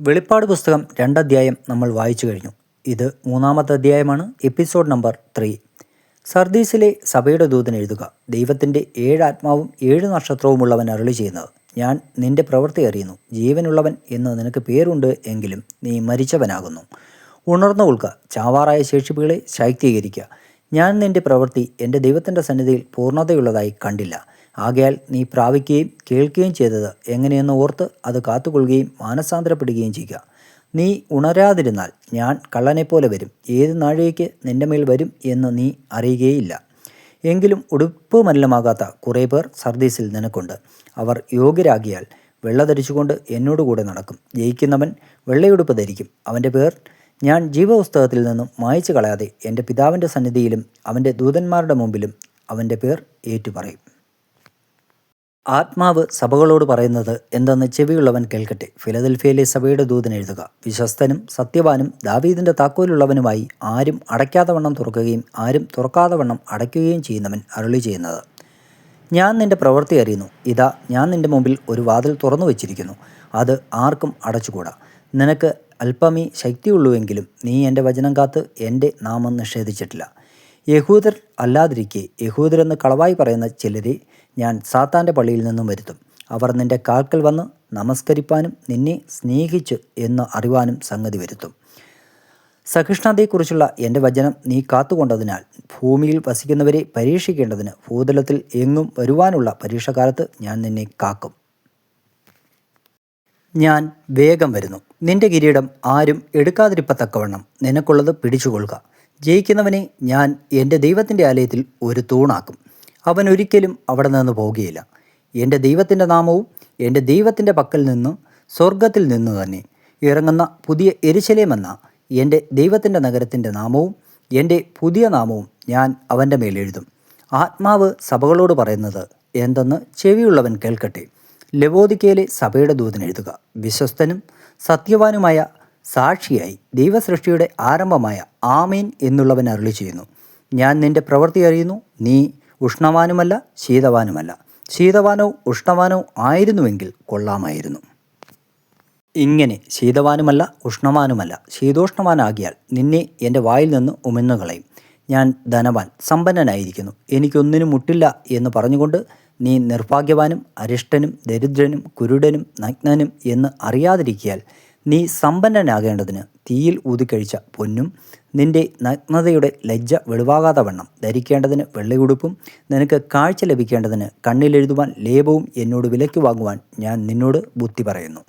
വെളിപ്പാട് പുസ്തകം രണ്ടധ്യായം നമ്മൾ വായിച്ചു കഴിഞ്ഞു. ഇത് മൂന്നാമത്തെ അധ്യായമാണ് എപ്പിസോഡ് നമ്പർ ത്രീ. സർദീസിലെ സഭയുടെ ദൂതൻ എഴുതുക ദൈവത്തിന്റെ ഏഴ് ആത്മാവും ഏഴ് നക്ഷത്രവുമുള്ളവൻ അരളി ചെയ്യുന്നത്. ഞാൻ നിന്റെ പ്രവൃത്തി അറിയുന്നു. ജീവനുള്ളവൻ എന്ന് നിനക്ക് പേരുണ്ട് എങ്കിലും നീ മരിച്ചവനാകുന്നു. ഉണർന്നു കൊള്ളുക ചാവാറായ ശേഷിപ്പുകളെ ശാക്തീകരിക്കുക. ഞാൻ നിന്റെ പ്രവൃത്തി എന്റെ ദൈവത്തിന്റെ സന്നിധിയിൽ പൂർണതയുള്ളതായി കണ്ടില്ല. ആകയാൽ നീ പ്രാപിക്കുകയും കേൾക്കുകയും ചെയ്തത് എങ്ങനെയെന്ന് ഓർത്ത് അത് കാത്തുകൊള്ളുകയും മാനസാന്തരപ്പെടുകയും ചെയ്യുക. നീ ഉണരാതിരുന്നാൽ ഞാൻ കള്ളനെപ്പോലെ വരും. ഏത് നാഴികയ്ക്ക് നിന്റെ മേൽ വരും എന്ന് നീ അറിയുകയില്ല. എങ്കിലും ഉടുപ്പ് മലിനമാകാത്ത കുറേ പേർ സർദീസിൽ നിനക്കുണ്ട്. അവർ യോഗ്യരാകിയാൽ വെള്ള ധരിച്ചുകൊണ്ട് എന്നോടുകൂടെ നടക്കും. ജയിക്കുന്നവൻ വെള്ളയുടുപ്പ് ധരിക്കും. അവന്റെ പേർ ഞാൻ ജീവപുസ്തകത്തിൽ നിന്നും മായച്ചു കളയാതെ എന്റെ പിതാവിന്റെ സന്നിധിയിലും അവന്റെ ദൂതന്മാരുടെ മുമ്പിലും അവന്റെ പേർ ഏറ്റുപറയും. ആത്മാവ് സഭകളോട് പറയുന്നത് എന്തെന്ന് ചെവിയുള്ളവൻ കേൾക്കട്ടെ. ഫിലദൽഫിയയിലെ സഭയുടെ ദൂതൻ എഴുതുക. വിശ്വസ്തനും സത്യവാനും ദാവീദിന്റെ താക്കോലുള്ളവനുമായി ആരും അടയ്ക്കാതെ വണ്ണം തുറക്കുകയും ആരും തുറക്കാതെ വണ്ണം അടയ്ക്കുകയും ചെയ്യുന്നവൻ അരുളി ചെയ്യുന്നത്. ഞാൻ നിന്റെ പ്രവൃത്തി അറിയുന്നു. ഇതാ ഞാൻ നിന്റെ മുമ്പിൽ ഒരു വാതിൽ തുറന്നു വച്ചിരിക്കുന്നു. അത് ആർക്കും അടച്ചുകൂടാ. നിനക്ക് അല്പമേ ശക്തിയുള്ളൂവെങ്കിലും നീ എന്റെ വചനം കാത്ത് എന്റെ നാമം നിഷേധിച്ചിട്ടില്ല. യഹൂദർ അല്ലാതിരിക്കെ യഹൂദരെന്ന് കളവായി പറയുന്ന ചിലരെ ഞാൻ സാത്താന്റെ പള്ളിയിൽ നിന്നും വരുത്തും. അവർ നിന്റെ കാൽക്കൽ വന്ന് നമസ്കരിപ്പാനും നിന്നെ സ്നേഹിച്ച് എന്ന് അറിവാനും സംഗതി വരുത്തും. സഹിഷ്ണുതയെക്കുറിച്ചുള്ള എന്റെ വചനം നീ കാത്തുകൊണ്ടതിനാൽ ഭൂമിയിൽ വസിക്കുന്നവരെ പരീക്ഷിക്കേണ്ടതിന് ഭൂതലത്തിൽ എങ്ങും വരുവാനുള്ള പരീക്ഷകാലത്ത് ഞാൻ നിന്നെ കാക്കും. ഞാൻ വേഗം വരുന്നു. നിന്റെ കിരീടം ആരും എടുക്കാതിരിപ്പത്തക്കവണ്ണം നിനക്കുള്ളത് പിടിച്ചുകൊള്ളുക. ജയിക്കുന്നവനെ ഞാൻ എന്റെ ദൈവത്തിന്റെ ആലയത്തിൽ ഒരു തൂണാക്കും. അവൻ ഒരിക്കലും അവിടെ നിന്ന് പോകുകയില്ല. എന്റെ ദൈവത്തിന്റെ നാമവും എന്റെ ദൈവത്തിന്റെ പക്കൽ നിന്ന് സ്വർഗത്തിൽ നിന്ന് തന്നെ ഇറങ്ങുന്ന പുതിയ എരിശലേമെന്ന എന്റെ ദൈവത്തിന്റെ നഗരത്തിന്റെ നാമവും എന്റെ പുതിയ നാമവും ഞാൻ അവന്റെ മേലെഴുതും ആത്മാവ് സഭകളോട് പറയുന്നത് എന്തെന്ന് ചെവിയുള്ളവൻ കേൾക്കട്ടെ. ലവോദിക്കയിലെ സഭയുടെ ദൂതൻ എഴുതുക. വിശ്വസ്തനും സത്യവാനുമായ സാക്ഷിയായി ദൈവസൃഷ്ടിയുടെ ആരംഭമായ ആമീൻ എന്നുള്ളവൻ അരുളി ചെയ്യുന്നു. ഞാൻ നിന്റെ പ്രവൃത്തി അറിയുന്നു. നീ ഉഷ്ണവാനുമല്ല ശീതവാനുമല്ല. ശീതവാനോ ഉഷ്ണവാനോ ആയിരുന്നുവെങ്കിൽ കൊള്ളാമായിരുന്നു. ഇങ്ങനെ ശീതവാനുമല്ല ഉഷ്ണവാനുമല്ല ശീതോഷ്ണവാനാകിയാൽ നിന്നെ എന്റെ വായിൽ നിന്ന് ഉമിന്നുകളയും. ഞാൻ ധനവാൻ സമ്പന്നനായിരിക്കുന്നു. എനിക്കൊന്നിനും മുട്ടില്ല എന്ന് പറഞ്ഞുകൊണ്ട് നീ നിർഭാഗ്യവാനും അരിഷ്ടനും ദരിദ്രനും കുരുടനും നഗ്നനും എന്ന് അറിയാതിരിക്കിയാൽ നീ സമ്പന്നനാകേണ്ടതിന് തീയിൽ ഊതിക്കഴിച്ച പൊന്നും നിന്റെ നഗ്നതയുടെ ലജ്ജ വെളിവാകാതെ വണ്ണം ധരിക്കേണ്ടതിന് വെള്ളയുടുപ്പും നിനക്ക് കാഴ്ച ലഭിക്കേണ്ടതിന് കണ്ണിലെഴുതുവാൻ ലേപവും എന്നോട് വിലയ്ക്ക് വാങ്ങുവാൻ ഞാൻ നിന്നോട് ബുദ്ധി പറയുന്നു.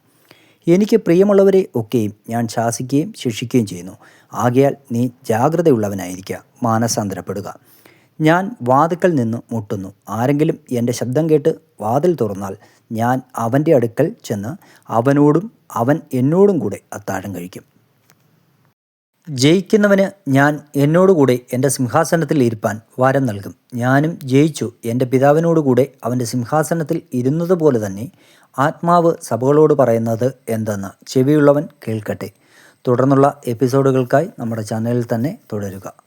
എനിക്ക് പ്രിയമുള്ളവരെ ഒക്കെയും ഞാൻ ശാസിക്കുകയും ശിക്ഷിക്കുകയും ചെയ്യുന്നു. ആകയാൽ നീ ജാഗ്രതയുള്ളവനായിരിക്കുക മാനസാന്തരപ്പെടുക. ഞാൻ വാതുക്കൽ നിന്ന് മുട്ടുന്നു. ആരെങ്കിലും എന്റെ ശബ്ദം കേട്ട് വാതിൽ തുറന്നാൽ ഞാൻ അവന്റെ അടുക്കൽ ചെന്ന് അവനോടും അവൻ എന്നോടും കൂടെ അത്താഴം കഴിക്കും. ജയിക്കുന്നവന് ഞാൻ എന്നോടുകൂടെ എന്റെ സിംഹാസനത്തിൽ ഇരുപ്പാൻ വാരം നൽകും. ഞാനും ജയിച്ചു. എന്റെ പിതാവിനോടുകൂടെ അവന്റെ സിംഹാസനത്തിൽ ഇരുന്നതുപോലെ തന്നെ ആത്മാവ് സഭകളോട് പറയുന്നത് എന്തെന്ന് ചെവിയുള്ളവൻ കേൾക്കട്ടെ. തുടർന്നുള്ള എപ്പിസോഡുകൾക്കായി നമ്മുടെ ചാനലിൽ തന്നെ തുടരുക.